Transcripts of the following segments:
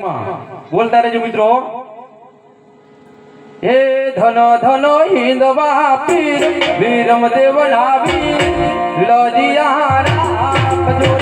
બોલતા રહેજો મિત્રો. હે ધન ધન હિન્દ વાપી વીરમ દેવ લાવી લજિયા રાખજો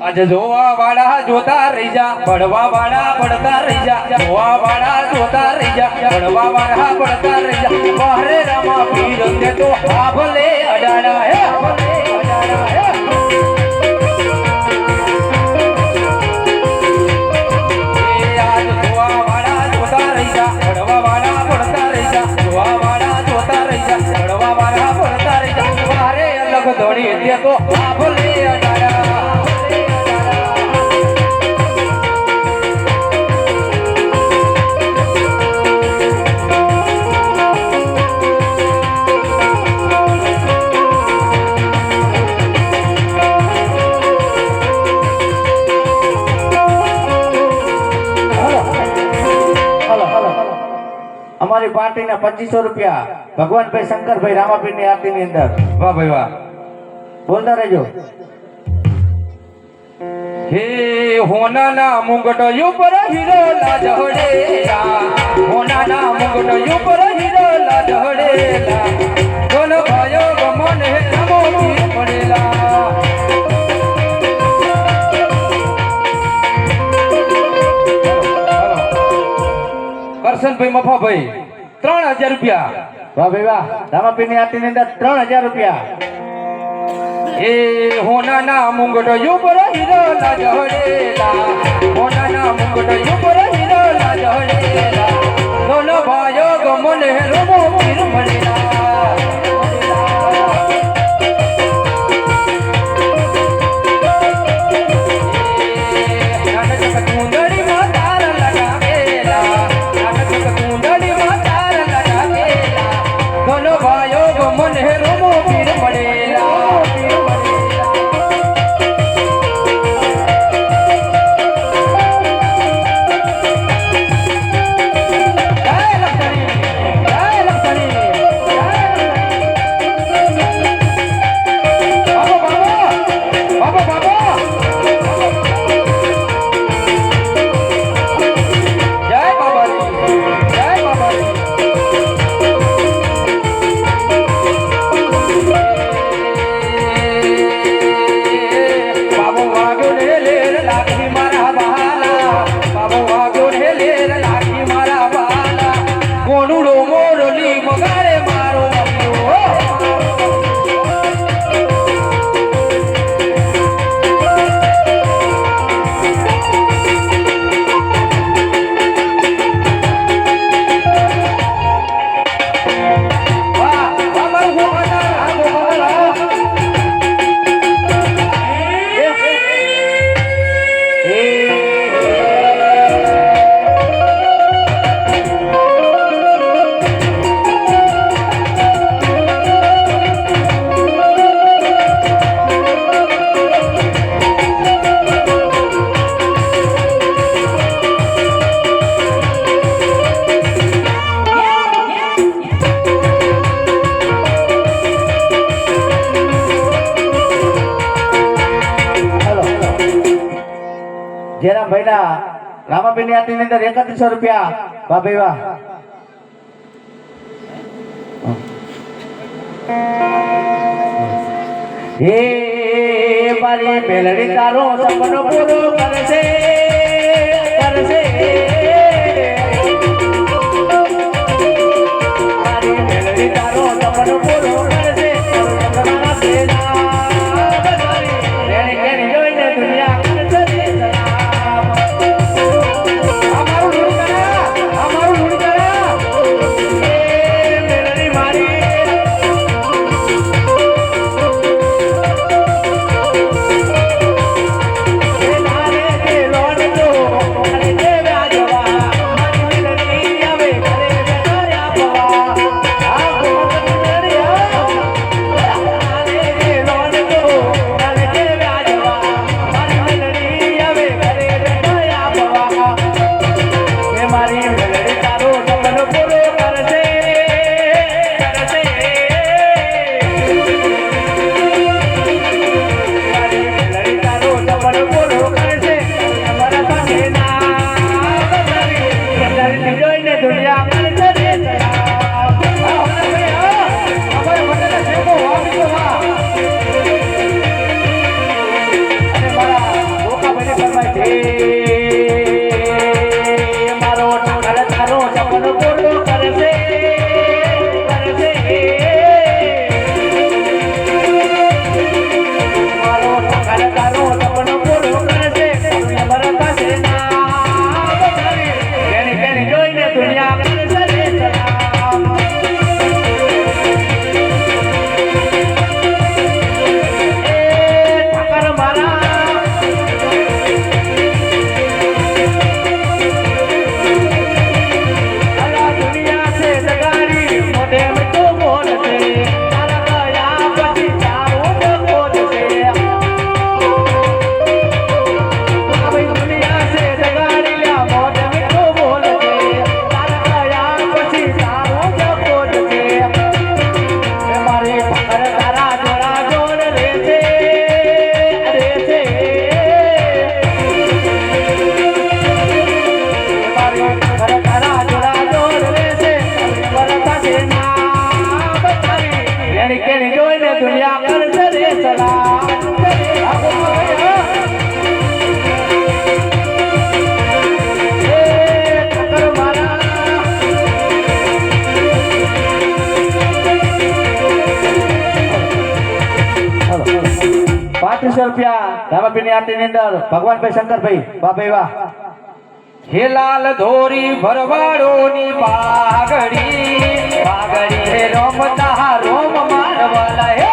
આજે જોવા વાળા જોતા રહી જા પડવા વાળા પડતા રહી જા, જોવા વાળા જોતા રહી જા પડવા વાળા પડતા રહી જા. બહારે રામા પીર તે તો આભલે અડાડા અડાડા હે. પડવા વાળા પડતા રહી જા જોવા વાળા જોતા રહી જા પડવા વાળા પડતા લાખ દોડી અમારી પાર્ટીના પચીસો રૂપિયા ભગવાન ભાઈ શંકરભાઈ રામાપીરની આરતીની અંદર. વાહ ભાઈ વાહ. બોલતા રહેજો. હે હોનાના મુંગટ ઉપર હીરો લાજહડેલા. હોનાના મુંગટ ઉપર હીરો લાજહડેલા. કોન ભાયો ગમન હે નમો પડેલા કરશનભાઈ મફાભાઈ ત્રણ હજાર રૂપિયા. વાહ ભાઈ વાહ રામાપીરની આરતીની અંદર ત્રણ હજાર રૂપિયા. એ હોનાના મુંગટ ઉપર હીરો લાજહડેલા હોનાના મુંગટ ઉપર હીરો લાજહડેલા દોનો ભાયો ગમન હે રમો પીર એકત્રીસો રૂપિયા. વાહ ભાઈ વાહ. હે મારી મેલડી તારો સપનો પૂરો કરશે. પાંત્રીસો રૂપિયા રામાપીરની આરતીની અંદર ભગવાનભાઈ શંકરભાઈ, બાપે વાહ હે લાલ ધોરી ભરવાડોની પાઘડી. પાઘડી હે રમતા રોમ મારવાલા. હે હે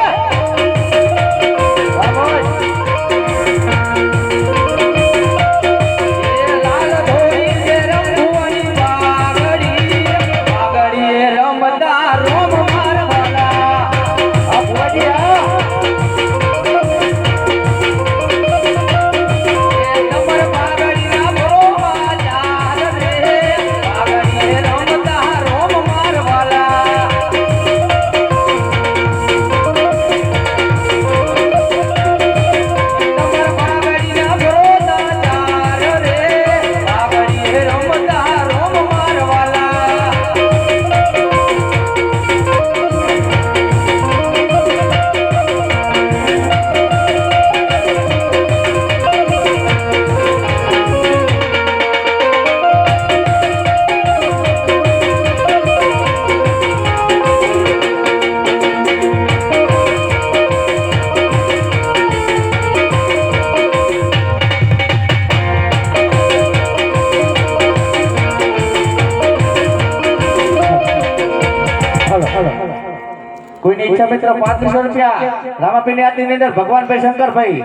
કોઈની ઈચ્છા મિત્ર પાંત્રીસો રૂપિયા રામાપીરની આરતીની અંદર ભગવાનભાઈ શંકરભાઈ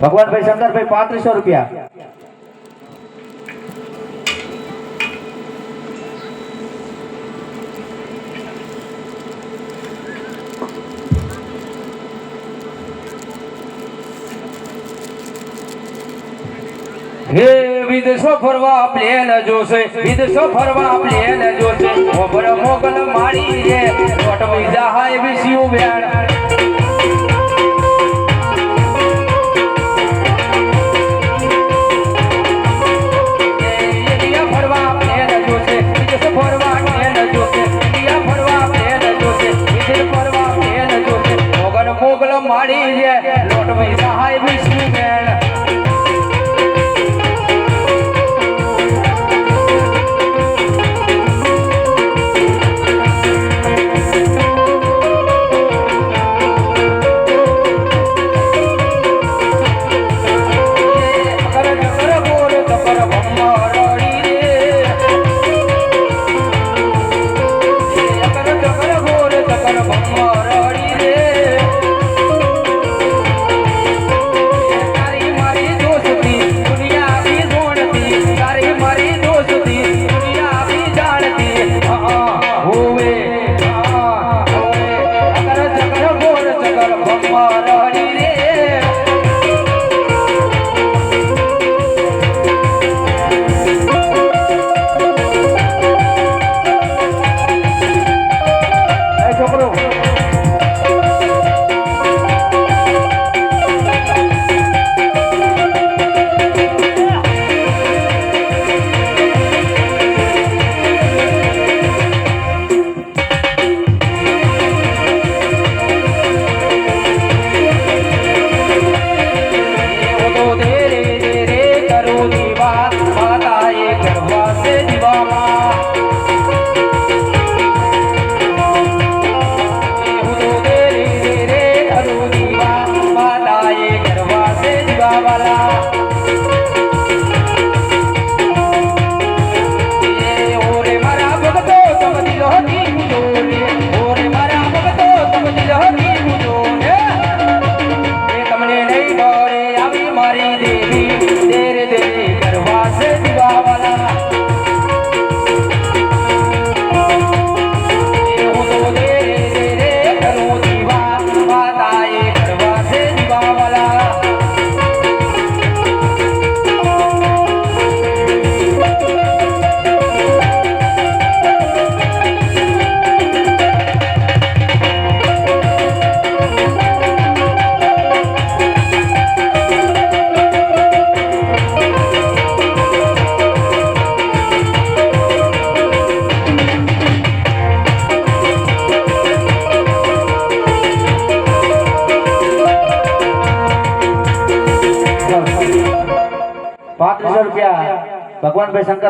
ભગવાનભાઈ શંકરભાઈ પાંત્રીસો રૂપિયા હે વિદેશો ફરવા પ્લેન જોશે વિદેશો ફરવા પ્લેન જોશે. ઓભર મોગલ મારી રે નોટ વિઝા હાય વિસ્યુ બેન. ઇન્ડિયા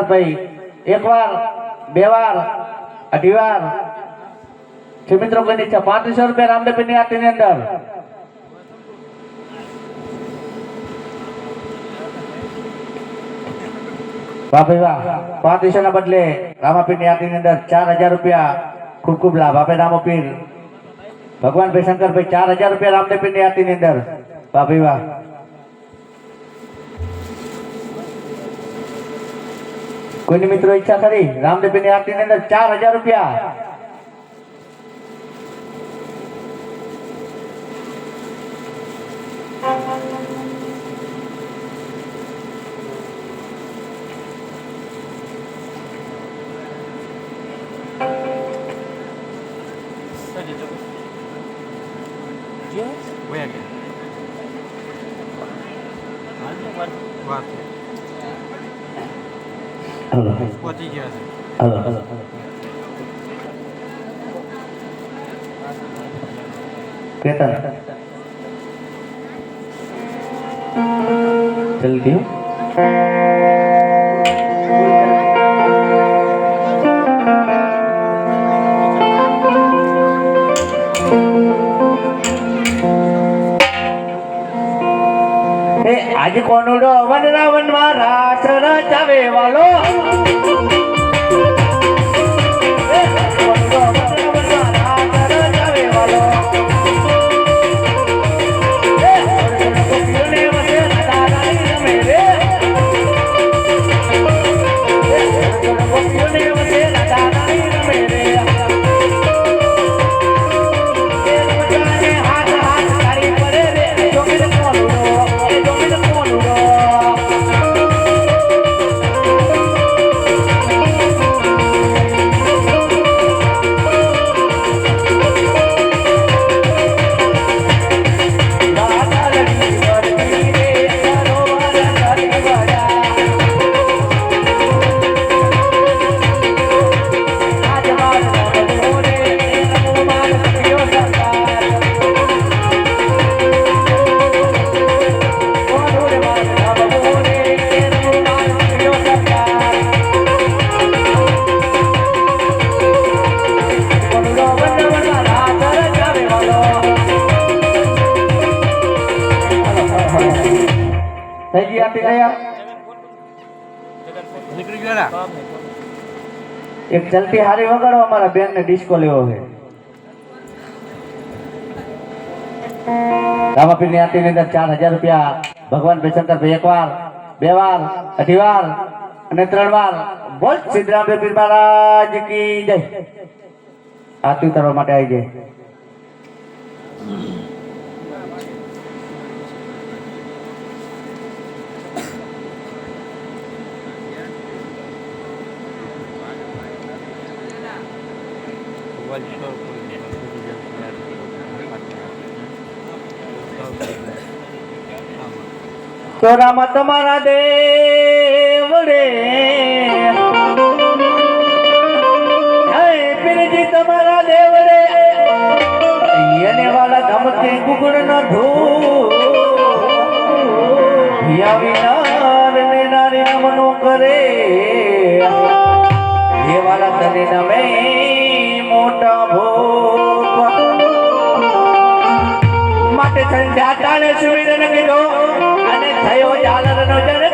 ભગવાનભાઈ શંકરભાઈ એક વાર બે વાર અઢી વાર છે મિત્રો કોઈની ઈચ્છા પાંત્રીસો રૂપિયા રામદેવની આરતીની અંદર. વાહ ભાઈ વાહ ના બદલે રામાપીરની આરતીની અંદર ચાર હજાર રૂપિયા. ખૂબ ખૂબ લાભ આપે રામપીર. ભગવાન ભાઈ ચાર હજાર રૂપિયા રામદેવપીરની આરતીની અંદર. વાહ ભાઈ વાહ. કોઈની મિત્રો ઈચ્છા ખરી રામદેવપીરની આરતીની અંદર ચાર હજાર રૂપિયા. હલો પહોંચી ગયા છે. હલો હલો જલ્દી આજે એ આજે રાવણ વનમાં રાસ રચાવે વાલો. નીકળી ગયા એક જલ્દી હારી વગાડો, અમારા બેન ને ડિસ્કો લેવો છે. રામાપીરની આરતી ની અંદર ચાર હજાર રૂપિયા. ભગવાન ભાઈ એક વાર બે વાર, અઢી વાર અને ત્રણ વાર. બોલ સિદ્ધરામ મહારાજ કી જય. આરતી ઉતારવા માટે આવી જાય. તો રામ તમારા દેવડે પીરજી તમારા દેવડે એને વાળા ધમકે ગુગળ ન ધો વિનાર ને કરે. એ વાળા તને નમે મોટા ભોગ. માટે સંધ્યા જાતાને સુવિધન કીધો અને થયો જાલરનો જને